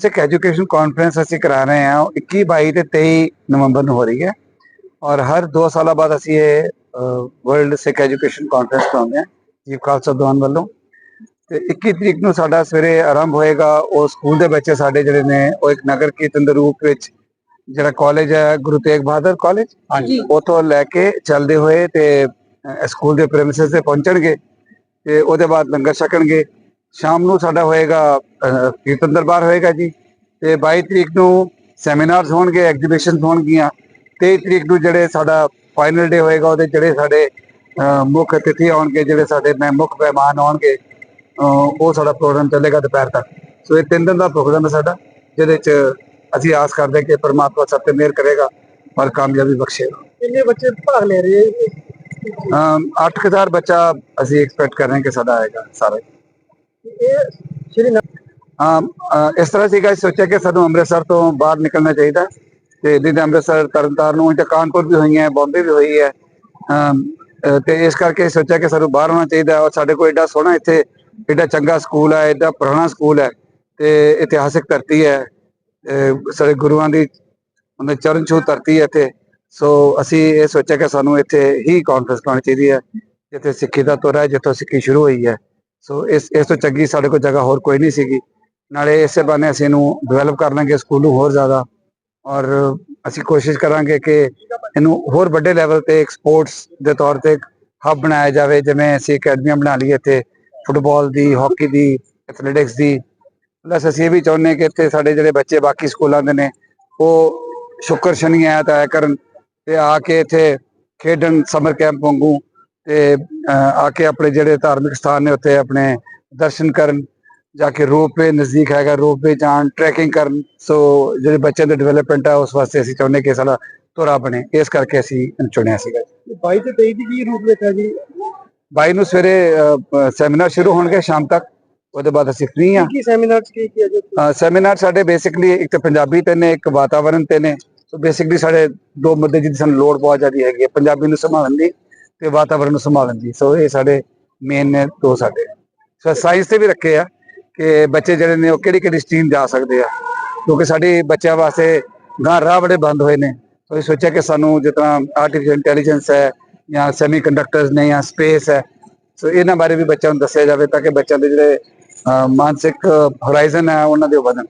ਸਿੱਖ education conference ਅਸੀਂ ਕਰਾ ਰਹੇ ਹਾਂ ਉਹ 21 22 ਤੇ 23 ਨਵੰਬਰ ਨੂੰ ਹੋ ਰਹੀ ਹੈ। ਔਰ ਹਰ 2 ਸਾਲਾਂ ਬਾਅਦ ਅਸੀਂ ਇਹ ਵਰਲਡ ਸਿੱਖ ਐਜੂਕੇਸ਼ਨ ਕਾਨਫਰੰਸ ਕਰਾਉਂਦੇ ਹਾਂ ਜੀਵ ਖਾਲਸਾ ਦੀਵਾਨ ਵੱਲੋਂ। ਤੇ 21 ਤਰੀਕ ਨੂੰ ਸਾਡਾ ਸਵੇਰੇ ਆਰੰਭ ਹੋਏਗਾ ਉਹ ਸਕੂਲ ਦੇ ਬੱਚੇ ਸਾਡੇ ਜਿਹੜੇ ਨੇ ਉਹ ਇੱਕ ਨਗਰ ਕੀਰਤਨ ਦੇ ਰੂਪ ਵਿੱਚ ਜਿਹੜਾ ਕਾਲਜ ਹੈ ਗੁਰੂ ਤੇਗ ਬਹਾਦਰ ਕਾਲਜ ਹਾਂਜੀ। ਉਥੋਂ ਲੈ ਕੇ ਚੱਲਦੇ ਹੋਏ ਤੇ ਸਕੂਲ ਦੇ ਪ੍ਰੈਮਿਸਿਸ ਤੇ ਪਹੁੰਚਣਗੇ ਤੇ ਉਹਦੇ ਬਾਅਦ ਲੰਗਰ ਛਕਣਗੇ। ਸ਼ਾਮ ਨੂੰ ਸਾਡਾ ਹੋਏਗਾ ਕੀਰਤਨ ਦਰਬਾਰ ਹੋਏਗਾ ਜੀ। ਤੇ 22 ਤਰੀਕ ਨੂੰ ਸੈਮੀਨਾਰਸ ਹੋਣਗੇ ਐਗਜ਼ੀਬਿਸ਼ਨਸ ਹੋਣਗੀਆਂ। 23 ਤਰੀਕ ਨੂੰ ਜਿਹੜੇ ਸਾਡਾ ਫਾਈਨਲ ਡੇ ਹੋਏਗਾ ਉਹਦੇ ਜਿਹੜੇ ਸਾਡੇ ਮੁੱਖ ਅਤਿਥੀ ਆਉਣਗੇ ਜਿਹੜੇ ਸਾਡੇ ਮੈਂ ਮੁੱਖ ਮਹਿਮਾਨ ਆਉਣਗੇ ਉਹ ਸਾਡਾ ਪ੍ਰੋਗਰਾਮ ਚੱਲੇਗਾ ਦੁਪਹਿਰ ਤੱਕ। ਸੋ ਇਹ ਤਿੰਨ ਦਿਨ ਦਾ ਪ੍ਰੋਗਰਾਮ ਹੈ ਸਾਡਾ ਜਿਹਦੇ ਚ ਅਸੀਂ ਆਸ ਕਰਦੇ ਕਿ ਪਰਮਾਤਮਾ ਸਭ ਤੇ ਮਿਹਰ ਕਰੇਗਾ ਔਰ ਕਾਮਯਾਬੀ ਬਖਸ਼ੇਗਾ। ਕਿੰਨੇ ਬੱਚੇ ਭਾਗ ਲੈ ਰਹੇ ਹੈ ਅਮ 8000 ਬੱਚਾ ਅਸੀਂ ਐਕਸਪੈਕਟ ਕਰ ਰਹੇ ਹਾਂ ਕਿ ਸਾਡਾ ਆਏਗਾ ਸਾਰਾ। ਇਹ ਸ਼੍ਰੀ ਇਸ ਤਰ੍ਹਾਂ ਸੀਗਾ ਸੋਚਿਆ ਕਿ ਸਾਨੂੰ ਅੰਮ੍ਰਿਤਸਰ ਤੋਂ ਬਾਹਰ ਨਿਕਲਣਾ ਚਾਹੀਦਾ ਤੇ ਜਿਹਦੇ ਅੰਮ੍ਰਿਤਸਰ, ਤਰਨਤਾਰਨ ਨੂੰ, ਜਾਂ ਕਾਨਪੁਰ ਵੀ ਹੋਈ ਹੈ, ਬੰਬੇ ਵੀ ਹੋਈ ਹੈ ਤੇ ਇਸ ਕਰਕੇ ਸੋਚਿਆ ਕਿ ਸਾਨੂੰ ਬਾਹਰ ਹੋਣਾ ਚਾਹੀਦਾ ਔਰ ਸਾਡੇ ਕੋਲ ਏਡਾ ਸੋਹਣਾ ਇੱਥੇ ਏਡਾ ਚੰਗਾ ਸਕੂਲ ਹੈ, ਏਡਾ ਪੁਰਾਣਾ ਸਕੂਲ ਹੈ, ਤੇ ਇਤਿਹਾਸਿਕ ਧਰਤੀ ਹੈ ਸਾਡੇ ਗੁਰੂਆਂ ਦੀ ਉਹਦੇ ਚਰਨ ਛੂਹ ਧਰਤੀ ਹੈ ਇੱਥੇ, ਸੋ ਅਸੀਂ ਇਹ ਸੋਚਿਆ ਕਿ ਸਾਨੂੰ ਇੱਥੇ ਹੀ ਕਾਨਫਰੰਸ ਕਰਾਉਣੀ ਚਾਹੀਦੀ ਹੈ, ਜਿੱਥੇ ਸਿੱਖੀ ਦਾ ਤੁਰ ਹੈ, ਜਿੱਥੋਂ ਸਿੱਖੀ ਸ਼ੁਰੂ ਹੋਈ ਹੈ। ਸੋ ਇਸ ਇਸ ਤੋਂ ਚੰਗੀ ਸਾਡੇ ਕੋਲ ਜਗ੍ਹਾ ਹੋਰ ਕੋਈ ਨਹੀਂ ਸੀਗੀ। ਨਾਲੇ ਇਸੇ ਬਹਾਨੇ ਅਸੀਂ ਇਹਨੂੰ ਡਿਵੈਲਪ ਕਰ ਲਾਂਗੇ ਸਕੂਲ ਨੂੰ ਹੋਰ ਜ਼ਿਆਦਾ। ਔਰ ਅਸੀਂ ਕੋਸ਼ਿਸ਼ ਕਰਾਂਗੇ ਕਿ ਇਹਨੂੰ ਹੋਰ ਵੱਡੇ ਲੈਵਲ ਤੇ ਇੱਕ ਸਪੋਰਟਸ ਦੇ ਤੌਰ ਤੇ ਹੱਬ ਬਣਾਇਆ ਜਾਵੇ, ਜਿਵੇਂ ਅਸੀਂ ਅਕੈਡਮੀਆਂ ਬਣਾ ਲਈ ਇੱਥੇ ਫੁੱਟਬਾਲ ਦੀ ਹਾਕੀ ਦੀ ਐਥਲੈਟਿਕਸ ਦੀ। ਪਲੱਸ ਅਸੀਂ ਇਹ ਵੀ ਚਾਹੁੰਦੇ ਹਾਂ ਕਿ ਇੱਥੇ ਸਾਡੇ ਜਿਹੜੇ ਬੱਚੇ ਬਾਕੀ ਸਕੂਲਾਂ ਦੇ ਨੇ, ਉਹ ਸ਼ੁੱਕਰ ਸ਼ਨੀ ਐਤ ਆਇਆ ਕਰਨ ਤੇ ਆ ਕੇ ਇੱਥੇ ਖੇਡਣ ਸਮਰ ਕੈਂਪ ਵਾਂਗੂ ਤੇ ਆ ਕੇ ਆਪਣੇ ਜਿਹੜੇ ਧਾਰਮਿਕ ਸਥਾਨ ਨੇ ਉੱਥੇ ਆਪਣੇ ਦਰਸ਼ਨ ਕਰਨ ਜਾ ਕੇ ਰੋਪਵੇ ਨਜ਼ਦੀਕ ਹੈਗਾ ਰੋਪਵੇ ਜਾਣ ਟਰੈਕਿੰਗ ਕਰਨ ਸੋ ਜਿਹੜੇ ਬੱਚਿਆਂ ਦੇ ਡਿਵੈਲਪਮੈਂਟ ਹੈ ਉਸ ਵਾਸਤੇ ਅਸੀਂ ਚਾਹੁੰਦੇ ਕਿ ਸਾਡਾ ਤੁਰਾ ਬਣੇ। ਇਸ ਕਰਕੇ ਅਸੀਂ ਚੁਣਿਆ ਸੀਗਾ। 22 ਤੇ 23 ਦੀ ਕੀ ਰੂਪ ਰੇਖਾ ਜੀ? 22 ਨੂੰ ਸਵੇਰੇ ਸੈਮੀਨਾਰ ਸ਼ੁਰੂ ਹੋਣਗੇ ਸ਼ਾਮ ਤੱਕ ਉਹਦੇ ਬਾਅਦ ਅਸੀਂ ਫ੍ਰੀ ਹਾਂ। ਕੀ ਸੈਮੀਨਾਰ ਕੀ ਕੀ ਜੀ? ਸੈਮੀਨਾਰ ਸਾਡੇ ਬੇਸਿਕਲੀ ਇੱਕ ਤਾਂ ਪੰਜਾਬੀ ਤੇ ਨੇ ਇੱਕ ਵਾਤਾਵਰਣ ਤੇ ਨੇ। ਸੋ ਬੇਸਿਕਲੀ ਸਾਡੇ ਦੋ ਮੁੱਦੇ ਜਿਹਦੀ ਸਾਨੂੰ ਲੋੜ ਬਹੁਤ ਜ਼ਿਆਦੀ ਹੈਗੀ ਹੈ। ਪੰਜਾਬੀ ਨੂੰ ਸੰਭਾਲਣ ਦੀ ਤੇ ਵਾਤਾਵਰਣ ਨੂੰ ਸੰਭਾਲਣ ਦੀ। ਸੋ ਇਹ ਸਾਡੇ ਮੇਨ ਨੇ ਦੋ ਸਾਡੇ। ਸੋ ਸਾਇੰਸ ਤੇ ਵੀ ਰੱਖੇ ਆ ਕਿ ਬੱਚੇ ਜਿਹੜੇ ਨੇ ਉਹ ਕਿਹੜੀ ਕਿਹੜੀ ਸਟਰੀਮ ਜਾ ਸਕਦੇ ਆ। ਕਿਉਂਕਿ ਸਾਡੇ ਬੱਚਿਆਂ ਵਾਸਤੇ ਗਾਂ ਰਾਹ ਬੜੇ ਬੰਦ ਹੋਏ ਨੇ। ਸੋ ਇਹ ਸੋਚਿਆ ਕਿ ਸਾਨੂੰ ਜਿਸ ਤਰ੍ਹਾਂ ਆਰਟੀਫੀਸ਼ੀਅਲ ਇੰਟੈਲੀਜੈਂਸ ਹੈ ਜਾਂ ਸੈਮੀਕੰਡਕਟਰਸ ਨੇ ਜਾਂ ਸਪੇਸ ਹੈ ਸੋ ਇਹਨਾਂ ਬਾਰੇ ਵੀ ਬੱਚਿਆਂ ਨੂੰ ਦੱਸਿਆ ਜਾਵੇ ਤਾਂ ਕਿ ਬੱਚਿਆਂ ਦੇ ਜਿਹੜੇ ਮਾਨਸਿਕ ਹੋਰਾਈਜ਼ਨ ਹੈ ਉਹਨਾਂ ਦੇ ਵਧਣ।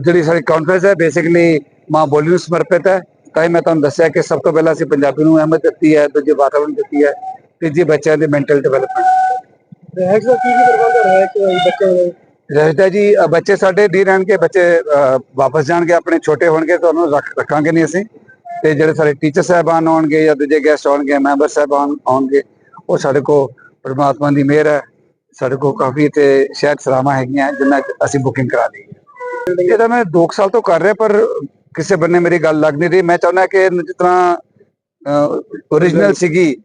ਜਿਹੜੀ ਸਾਡੀ ਕਾਨਫਰੰਸ ਹੈ ਬੇਸਿਕਲੀ ਮਾਂ ਬੋਲੀ ਨੂੰ ਸਮਰਪਿਤ ਹੈ। ਤਾਂ ਹੀ ਮੈਂ ਤੁਹਾਨੂੰ ਦੱਸਿਆ ਕਿ ਸਭ ਤੋਂ ਪਹਿਲਾਂ ਅਸੀਂ ਪੰਜਾਬੀ ਨੂੰ ਅਹਿਮੀਅਤ ਦਿੱਤੀ ਹੈ ਦੂਜੇ ਵਾਤਾਵਰਣ ਦਿੱਤੀ ਹੈ ਤੀਜੀ ਬੱਚਿਆਂ ਦੇ ਮੈਂਟਲ ਡਿਵੈਲਪਮੈਂਟ ਰਹਿਸ਼ ਦਾ ਕੀ ਕੀ ਪ੍ਰਬੰਧ ਹੈ ਕਿ ਬੱਚਿਆਂ ਦੇ? ਰਹਿਤਾ ਜੀ ਬੱਚੇ ਸਾਡੇ ਦੀ ਰਹਿਣਗੇ ਬੱਚੇ ਅ, ਵਾਪਸ ਜਾਣਗੇ ਆਪਣੇ ਛੋਟੇ ਹੋਣਗੇ ਤਾਂ ਉਹਨੂੰ ਰੱਖ- ਰੱਖਾਂਗੇ ਨਹੀਂ ਅਸੀਂ। ਤੇ ਜਿਹੜੇ ਸਾਡੇ ਟੀਚਰ ਸਾਹਿਬਾਨ ਆਉਣਗੇ ਜਾਂ ਦੂਜੇ ਗੈਸਟ ਆਉਣਗੇ ਮੈਂਬਰ ਸਾਹਿਬਾਨ ਆਉਣਗੇ ਉਹ ਸਾਡੇ ਕੋ ਪਰਮਾਤਮਾ ਦੀ ਮਿਹਰ ਹੈ। ਸਾਡੇ ਕੋ ਕਾਫੀ ਤੇ ਸ਼ਾਇਦ ਸਰਾਵਾਂ ਹੈਗੀਆਂ ਜਿੰਨਾ ਅਸੀਂ ਬੁਕਿੰਗ ਕਰਾ ਲਈ ਹੈ। ਇਹ ਤਾਂ ਮੈਂ 2 ਸਾਲ ਤੋਂ ਕਰ ਰਿਹਾ ਪਰ ਕਿਸੇ ਬੰਨੇ ਮੇਰੀ ਗੱਲ ਲੱਗ ਨਹੀਂ ਰਹੀ। ਮੈਂ ਚਾਹੁੰਦਾ ਕਿ ਇਹਨੂੰ ਜਿਸ ਸੀਗੀ,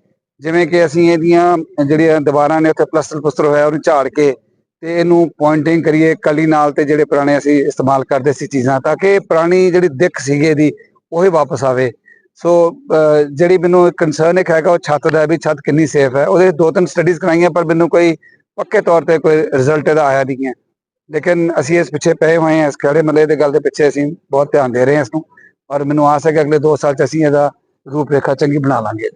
ਜਿਵੇਂ ਕਿ ਅਸੀਂ ਇਹਦੀਆਂ ਜਿਹੜੀਆਂ ਦੀਵਾਰਾਂ ਨੇ ਉੱਥੇ ਪਲਸਟਰ ਪੁਸਤਰ ਹੋਇਆ, ਉਹਨੂੰ ਝਾੜ ਕੇ ਤੇ ਇਹਨੂੰ ਪੁਆਇੰਟਿੰਗ ਕਰੀਏ, ਕਲੀ ਨਾਲ ਤੇ ਜਿਹੜੇ ਪੁਰਾਣੇ ਅਸੀਂ ਇਸਤੇਮਾਲ ਕਰਦੇ ਸੀ ਚੀਜ਼ਾਂ, ਤਾਂ ਕਿ ਪੁਰਾਣੀ ਜਿਹੜੀ ਦਿੱਖ ਸੀਗੀ ਇਹਦੀ, ਉਹ ਹੀ ਵਾਪਸ ਆਵੇ। ਸੋ ਜਿਹੜੀ ਮੈਨੂੰ ਕੰਸਰਨ ਇੱਕ ਹੈਗਾ, ਉਹ ਛੱਤ ਦਾ ਵੀ ਛੱਤ ਕਿੰਨੀ ਸੇਫ ਹੈ। ਉਹਦੇ ਦੋ ਤਿੰਨ ਸਟੱਡੀਜ਼ ਕਰਾਈਆਂ, ਪਰ ਮੈਨੂੰ ਕੋਈ ਪੱਕੇ ਤੌਰ ਤੇ ਕੋਈ ਰਿਜ਼ਲਟ ਇਹਦਾ ਆਇਆ ਨਹੀਂ ਹੈ। ਲੇਕਿਨ ਅਸੀਂ ਇਸ ਪਿੱਛੇ ਪਏ ਹੋਏ ਹਾਂ, ਇਸ ਖੜੇ ਮਲੇ ਦੇ ਗੱਲ ਦੇ ਪਿੱਛੇ ਅਸੀਂ ਬਹੁਤ ਧਿਆਨ ਦੇ ਰਹੇ ਹਾਂ ਇਸ ਨੂੰ। ਔਰ ਮੈਨੂੰ ਆਸ ਹੈ ਕਿ ਅਗਲੇ 2 ਸਾਲ ਚ ਅਸੀਂ ਇਹਦਾ ਰੂਪ ਰੇਖਾ ਚੰਗੀ ਬਣਾ ਲਾਂਗੇ।